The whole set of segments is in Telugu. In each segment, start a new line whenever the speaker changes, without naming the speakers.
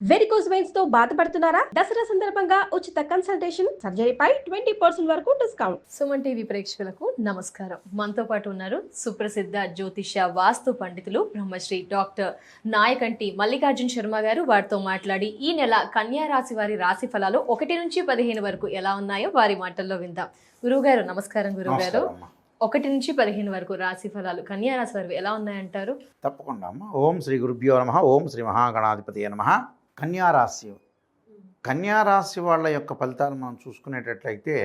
వెరికోస్ వెయిన్స్తో బాధపడుతున్నారా? దసరా సందర్భంగా ఉచిత కన్సల్టేషన్ సర్జరీపై ట్వంటీ పర్సెంట్ వరకు డిస్కౌంట్
సుమన్ టీవీ ప్రేక్షకులకు నమస్కారం. మనతో పాటు ఉన్నారు సుప్రసిద్ధ జ్యోతిష వాస్తు పండితులు బ్రహ్మశ్రీ డాక్టర్ నాయకంటి మల్లికార్జున్ శర్మ గారు. వారితో మాట్లాడి ఈ నెల కన్యా రాశి వారి రాశి ఫలాలు ఒకటి నుంచి పదిహేను వరకు ఎలా ఉన్నాయో వారి మాటల్లో విందాం. గురువుగారు నమస్కారం గురువుగారు. ఒకటి నుంచి పదిహేను వరకు రాశి ఫలాలు కన్యా రాశి వారి ఎలా ఉన్నాయంటారు?
తప్పకుండా అమ్మ. ఓం శ్రీ గురుభ్యో నమ. ఓం శ్రీ మహాగణాధిపతి నమ. కన్యారాశి. కన్యారాశి వాళ్ళ యొక్క ఫలితాలు మనం చూసుకునేటట్లయితే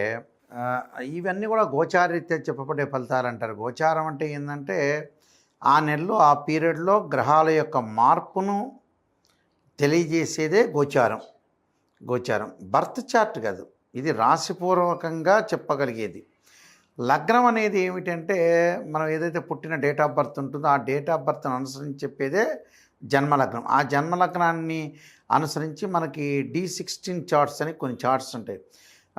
ఇవన్నీ కూడా గోచారీత్యా చెప్పబడే ఫలితాలు అంటారు. గోచారం అంటే ఏంటంటే ఆ నెలలో ఆ పీరియడ్లో గ్రహాల యొక్క మార్పును తెలియజేసేదే గోచారం. గోచారం. బర్త్ చార్ట్ కాదు. ఇది రాశిపూర్వకంగా చెప్పగలిగేది. లగ్నం అనేది ఏమిటంటే మనం ఏదైతే పుట్టిన డేట్ ఆఫ్ బర్త్ ఉంటుందో ఆ డేట్ ఆఫ్ బర్త్ను అనుసరించి చెప్పేదే జన్మలగ్నం. ఆ జన్మలగ్నాన్ని అనుసరించి మనకి డి సిక్స్టీన్ చార్ట్స్ అని కొన్ని చార్ట్స్ ఉంటాయి.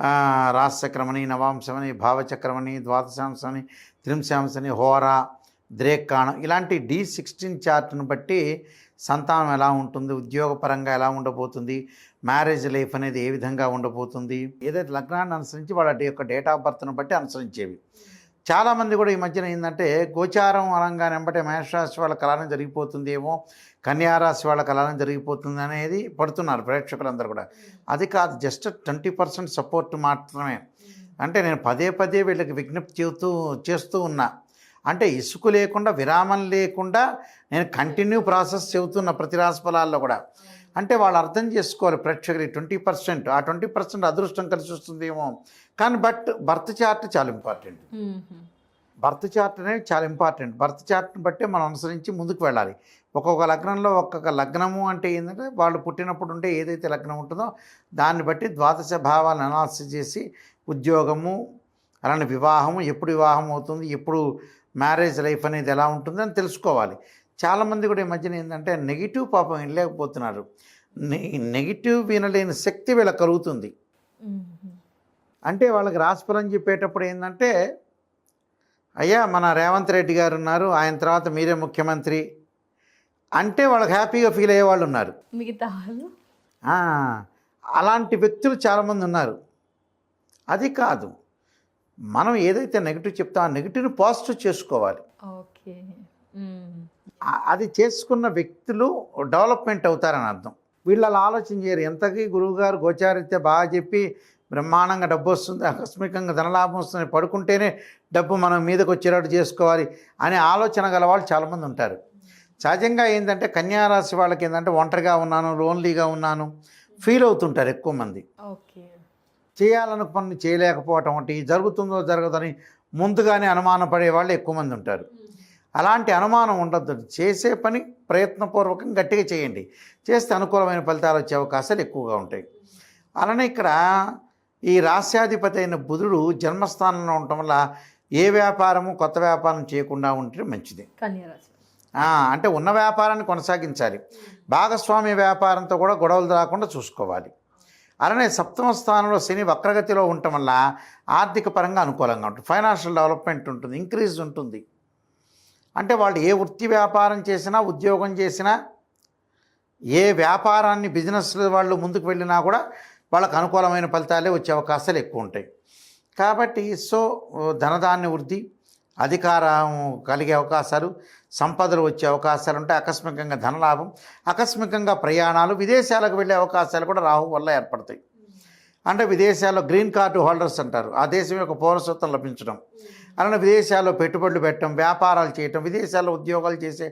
ఆ, రాశచక్రమని నవాంశమని భావచక్రమని ద్వాదశాంశమని త్రింశాంశని హోరా ద్రేక్కాణం ఇలాంటి డి సిక్స్టీన్ చార్ట్ను బట్టి సంతానం ఎలా ఉంటుంది ఉద్యోగపరంగా ఎలా ఉండబోతుంది మ్యారేజ్ లైఫ్ అనేది ఏ విధంగా ఉండబోతుంది ఏదైతే లగ్నాన్ని అనుసరించి వాళ్ళ యొక్క డేట్ ఆఫ్ బర్త్ను బట్టి అనుసరించేవి. చాలామంది కూడా ఈ మధ్యన ఏంటంటే గోచారం అనగానే వెంబటే మేషరాశి వాళ్ళ కళానం జరిగిపోతుందేమో కన్యారాశి వాళ్ళ కళానం జరిగిపోతుంది అనేది పడుతున్నారు ప్రేక్షకులందరూ కూడా. అది కాదు జస్ట్ ట్వంటీ పర్సెంట్ సపోర్ట్ మాత్రమే. అంటే నేను పదే పదే వీళ్ళకి విజ్ఞప్తి చెబుతూ చేస్తూ ఉన్నా. అంటే ఇసుకు లేకుండా విరామం లేకుండా నేను కంటిన్యూ ప్రాసెస్ చెబుతున్న ప్రతి రాశి ఫలాల్లో కూడా. అంటే వాళ్ళు అర్థం చేసుకోవాలి ప్రేక్షకులు ట్వంటీ పర్సెంట్. ఆ ట్వంటీ పర్సెంట్ అదృష్టం కలిసి వస్తుందేమో. కానీ బట్ బర్త్ చార్ట్ చాలా ఇంపార్టెంట్. బర్త్ చార్ట్ అనేది చాలా ఇంపార్టెంట్. బర్త్ చార్ట్ని బట్టే మనం అనుసరించి ముందుకు వెళ్ళాలి. ఒక్కొక్క లగ్నంలో ఒక్కొక్క లగ్నము అంటే ఏంటంటే వాళ్ళు పుట్టినప్పుడు ఉంటే ఏదైతే లగ్నం ఉంటుందో దాన్ని బట్టి ద్వాదశ భావాలను అనాలిసిస్ చేసి ఉద్యోగము అలానే వివాహము ఎప్పుడు వివాహం అవుతుంది ఎప్పుడు మ్యారేజ్ లైఫ్ అనేది ఎలా ఉంటుంది అని తెలుసుకోవాలి. చాలామంది కూడా ఈ మధ్యన ఏంటంటే నెగిటివ్ పాపం వినలేకపోతున్నారు. నెగిటివ్ వినలేని శక్తి వీళ్ళకి కలుగుతుంది. అంటే వాళ్ళకి రాసిఫలం చెప్పేటప్పుడు ఏంటంటే అయ్యా మన రేవంత్ రెడ్డి గారు ఉన్నారు ఆయన తర్వాత మీరే ముఖ్యమంత్రి అంటే వాళ్ళకి హ్యాపీగా ఫీల్ అయ్యే వాళ్ళు ఉన్నారు.
మిగతా వాళ్ళు?
అలాంటి వ్యక్తులు చాలామంది ఉన్నారు. అది కాదు. మనం ఏదైతే నెగిటివ్ చెప్తామో ఆ నెగిటివ్ని పాజిటివ్ చేసుకోవాలి.
ఓకే.
అది చేసుకున్న వ్యక్తులు డెవలప్మెంట్ అవుతారని అర్థం. వీళ్ళు అలా ఆలోచన చేయరు. ఎంతకీ గురువుగారు గోచారిత్య బాగా చెప్పి బ్రహ్మాండంగా డబ్బు వస్తుంది ఆకస్మికంగా ధనలాభం వస్తుంది పడుకుంటేనే డబ్బు మనం మీదకి వచ్చేటట్టు చేసుకోవాలి అనే ఆలోచన గల వాళ్ళు చాలామంది ఉంటారు. సహజంగా ఏంటంటే కన్యారాశి వాళ్ళకి ఏంటంటే ఒంటరిగా ఉన్నాను లోన్లీగా ఉన్నాను ఫీల్ అవుతుంటారు ఎక్కువ మంది.
ఓకే.
చేయాలనుకున్న పని చేయలేకపోవటం ఒకటి జరుగుతుందో జరగదని ముందుగానే అనుమానం పడే వాళ్ళు ఎక్కువ మంది ఉంటారు. అలాంటి అనుమానం ఉండద్దు. చేసే పని ప్రయత్నపూర్వకంగా గట్టిగా చేయండి. చేస్తే అనుకూలమైన ఫలితాలు వచ్చే అవకాశాలు ఎక్కువగా ఉంటాయి. అలానే ఇక్కడ ఈ రాస్యాధిపతి అయిన బుధుడు జన్మస్థానంలో ఉండటం వల్ల ఏ వ్యాపారము కొత్త వ్యాపారం చేయకుండా ఉంటే మంచిది. అంటే ఉన్న వ్యాపారాన్ని కొనసాగించాలి. భాగస్వామ్య వ్యాపారంతో కూడా గొడవలు రాకుండా చూసుకోవాలి. అలానే సప్తమ స్థానంలో శని వక్రగతిలో ఉండటం వల్ల ఆర్థిక పరంగా అనుకూలంగా ఉంటుంది. ఫైనాన్షియల్ డెవలప్మెంట్ ఉంటుంది. ఇంక్రీజ్ ఉంటుంది. అంటే వాళ్ళు ఏ వృత్తి వ్యాపారం చేసినా ఉద్యోగం చేసినా ఏ వ్యాపారాన్ని బిజినెస్ వాళ్ళు ముందుకు వెళ్ళినా కూడా వాళ్ళకు అనుకూలమైన ఫలితాలే వచ్చే అవకాశాలు ఎక్కువ ఉంటాయి. కాబట్టి సో ధనధాన్య వృద్ధి అధికారం కలిగే అవకాశాలు సంపదలు వచ్చే అవకాశాలు ఉంటాయి. ఆకస్మికంగా ధనలాభం ఆకస్మికంగా ప్రయాణాలు విదేశాలకు వెళ్ళే అవకాశాలు కూడా రాహు వల్ల ఏర్పడతాయి. అంటే విదేశాల్లో గ్రీన్ కార్డు హోల్డర్స్ అంటారు. ఆ దేశం యొక్క పౌరసత్వం లభించడం. అలానే విదేశాల్లో పెట్టుబడులు పెట్టడం వ్యాపారాలు చేయటం విదేశాల్లో ఉద్యోగాలు చేసే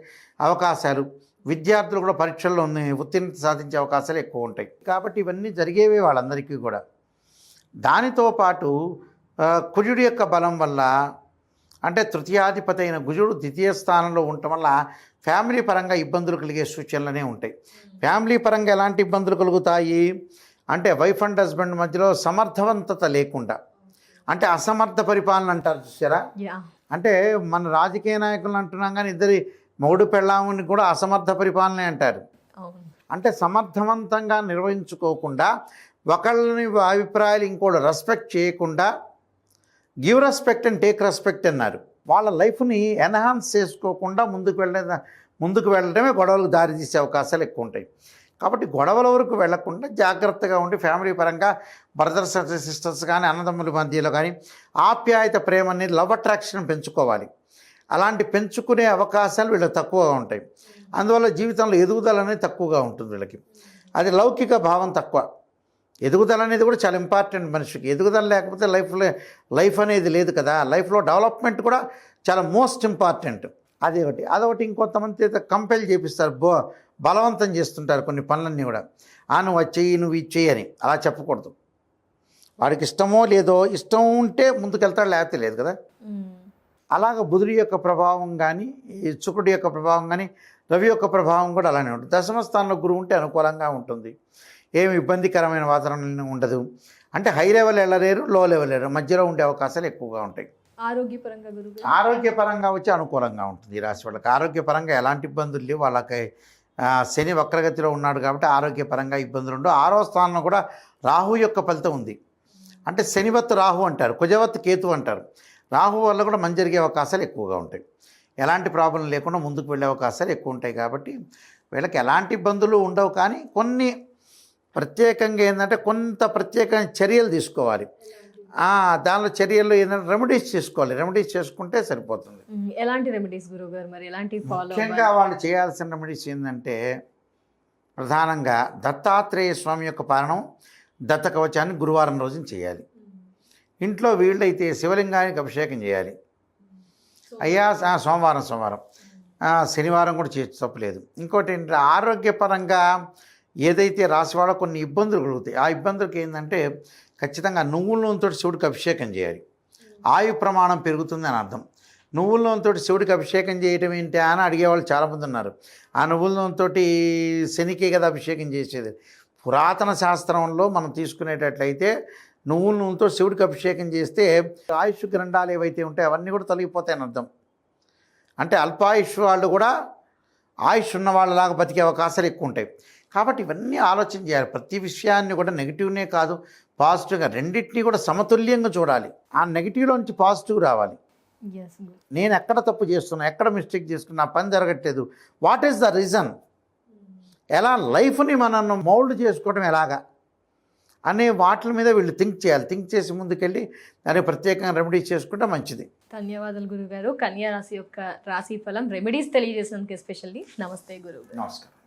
అవకాశాలు విద్యార్థులు కూడా పరీక్షల్లో ఉత్తీర్ణత సాధించే అవకాశాలు ఎక్కువ ఉంటాయి. కాబట్టి ఇవన్నీ జరిగేవే వాళ్ళందరికీ కూడా. దానితో పాటు కుజుడు కుజుడి యొక్క బలం వల్ల అంటే తృతీయాధిపతి అయిన గుజుడు ద్వితీయ స్థానంలో ఉండటం వల్ల ఫ్యామిలీ పరంగా ఇబ్బందులు కలిగే సూచనలనే ఉంటాయి. ఫ్యామిలీ పరంగా ఎలాంటి ఇబ్బందులు కలుగుతాయి? అంటే వైఫ్ అండ్ హస్బెండ్ మధ్యలో సమర్థవంతత లేకుండా అంటే అసమర్థ పరిపాలన అంటారు చూసారా? అంటే మన రాజకీయ నాయకులు అంటున్నాం కానీ ఇద్దరి మొగుడు పెళ్ళాముని కూడా అసమర్థ పరిపాలనే అంటారు. అంటే సమర్థవంతంగా నిర్వహించుకోకుండా ఒకళ్ళని అభిప్రాయాలు ఇంకోటి రెస్పెక్ట్ చేయకుండా give respect and take respect అన్నారు. వాళ్ళ లైఫ్ని ఎన్హాన్స్ చేసుకోకుండా ముందుకు వెళ్ళే ముందుకు వెళ్ళడమే గొడవలకు దారితీసే అవకాశాలు ఎక్కువ ఉంటాయి. కాబట్టి గొడవల వరకు వెళ్ళకుండా జాగ్రత్తగా ఉండి ఫ్యామిలీ పరంగా బ్రదర్స్ అండ్ సిస్టర్స్ కానీ అన్నదమ్ముల మధ్యలో కానీ ఆప్యాయత ప్రేమని లవ్ అట్రాక్షన్ పెంచుకోవాలి. అలాంటి పెంచుకునే అవకాశాలు వీళ్ళకి తక్కువగా ఉంటాయి. అందువల్ల జీవితంలో ఎదుగుదల అనేది తక్కువగా ఉంటుంది వీళ్ళకి. అది లౌకిక భావం తక్కువ. ఎదుగుదల అనేది కూడా చాలా ఇంపార్టెంట్ మనిషికి. ఎదుగుదల లేకపోతే లైఫ్లో లైఫ్ అనేది లేదు కదా. లైఫ్లో డెవలప్మెంట్ కూడా చాలా మోస్ట్ ఇంపార్టెంట్. అదే ఒకటి అదొకటి ఇంకొంతమంది అయితే కంపెల్ చేపిస్తారు. బో బలవంతం చేస్తుంటారు కొన్ని పనులన్నీ కూడా. ఆ నువ్వు చెయ్యి నువ్వు ఇది చెయ్యి అని. అలా చెప్పకూడదు. వాడికి ఇష్టమో లేదో ఇష్టం ఉంటే ముందుకెళ్తాడు లేకపోతే లేదు కదా. అలాగ బుధుడి యొక్క ప్రభావం కానీ శుక్రుడి యొక్క ప్రభావం కానీ రవి యొక్క ప్రభావం కూడా అలానే ఉంటుంది. దశమ స్థానంలో గురువు ఉంటే అనుకూలంగా ఉంటుంది. ఏమి ఇబ్బందికరమైన వాతావరణం ఉండదు. అంటే హై లెవెల్ వెళ్ళలేరు లో లెవెల్ వెళ్ళరు మధ్యలో ఉండే అవకాశాలు ఎక్కువగా ఉంటాయి.
ఆరోగ్యపరంగా
ఆరోగ్యపరంగా వచ్చి అనుకూలంగా ఉంటుంది ఈ రాశి వాళ్ళకి. ఆరోగ్యపరంగా ఎలాంటి ఇబ్బందులు లేవు. వాళ్ళకి శని వక్రగతిలో ఉన్నాడు కాబట్టి ఆరోగ్యపరంగా ఇబ్బందులు ఉండవు. ఆరో స్థానంలో కూడా రాహు యొక్క ఫలితం ఉంది. అంటే శనివత్ రాహు అంటారు కుజవత్ కేతు అంటారు. రాహు వల్ల కూడా మంచి జరిగే అవకాశాలు ఎక్కువగా ఉంటాయి. ఎలాంటి ప్రాబ్లం లేకుండా ముందుకు వెళ్ళే అవకాశాలు ఎక్కువ ఉంటాయి కాబట్టి వీళ్ళకి ఎలాంటి ఇబ్బందులు ఉండవు కానీ కొన్ని ప్రత్యేకంగా ఏంటంటే కొంత ప్రత్యేకమైన చర్యలు తీసుకోవాలి. దానిలో చర్యలు ఏంటంటే రెమెడీస్ చేసుకోవాలి. రెమెడీస్ చేసుకుంటే సరిపోతుంది.
ఎలాంటి రెమెడీస్ గురువు గారు మరి? ఎలాంటి
ముఖ్యంగా వాళ్ళు చేయాల్సిన రెమెడీస్ ఏంటంటే ప్రధానంగా దత్తాత్రేయ స్వామి యొక్క పాలనం దత్త కవచాన్ని గురువారం రోజున చేయాలి. ఇంట్లో వీళ్ళైతే శివలింగానికి అభిషేకం చేయాలి. అయ్యా సోమవారం సోమవారం. శనివారం కూడా చేయొచ్చు తప్పలేదు. ఇంకోటి ఏంటంటే ఆరోగ్యపరంగా ఏదైతే రాసి వాళ్ళ కొన్ని ఇబ్బందులు కలుగుతాయి. ఆ ఇబ్బందులకి ఏంటంటే ఖచ్చితంగా నువ్వుల నూనెతో శివుడికి అభిషేకం చేయాలి. ఆయు ప్రమాణం పెరుగుతుంది అని అర్థం. నువ్వుల నూనెతో శివుడికి అభిషేకం చేయటం ఏంటి అని అడిగేవాళ్ళు చాలామంది ఉన్నారు. ఆ నువ్వుల నూనెతో శనికే కదా అభిషేకం చేసేది. పురాతన శాస్త్రంలో మనం తీసుకునేటట్లయితే నువ్వుల నూనెతో శివుడికి అభిషేకం చేస్తే ఆయుష్ గ్రంథాలు ఏవైతే ఉంటాయో అవన్నీ కూడా తొలగిపోతాయని అర్థం. అంటే అల్పాయుష్ వాళ్ళు కూడా ఆయుష్ ఉన్న వాళ్ళలాగా బతికే అవకాశాలు ఎక్కువ ఉంటాయి. కాబట్టి ఇవన్నీ ఆలోచన చేయాలి. ప్రతి విషయాన్ని కూడా నెగిటివ్నే కాదు పాజిటివ్గా రెండింటినీ కూడా సమతుల్యంగా చూడాలి. ఆ నెగిటివ్లో నుంచి పాజిటివ్ రావాలి. నేను ఎక్కడ తప్పు చేస్తున్నా ఎక్కడ మిస్టేక్ చేస్తున్నా పని జరగట్లేదు. వాట్ ఈస్ ద రీజన్ ఎలా లైఫ్ని మనం మౌల్డ్ చేసుకోవడం ఎలాగా? అనే వాటి మీద వీళ్ళు థింక్ చేయాలి. థింక్ చేసి ముందుకెళ్ళి దాన్ని ప్రత్యేకంగా రెమెడీ చేసుకుంటే మంచిది.
ధన్యవాదాలు గురువు గారు కన్యా రాశి యొక్క రాశి ఫలం రెమెడీస్ తెలియజేసినందుకు ఎస్పెషల్లీ నమస్తే గురువు గారు
నమస్కారం.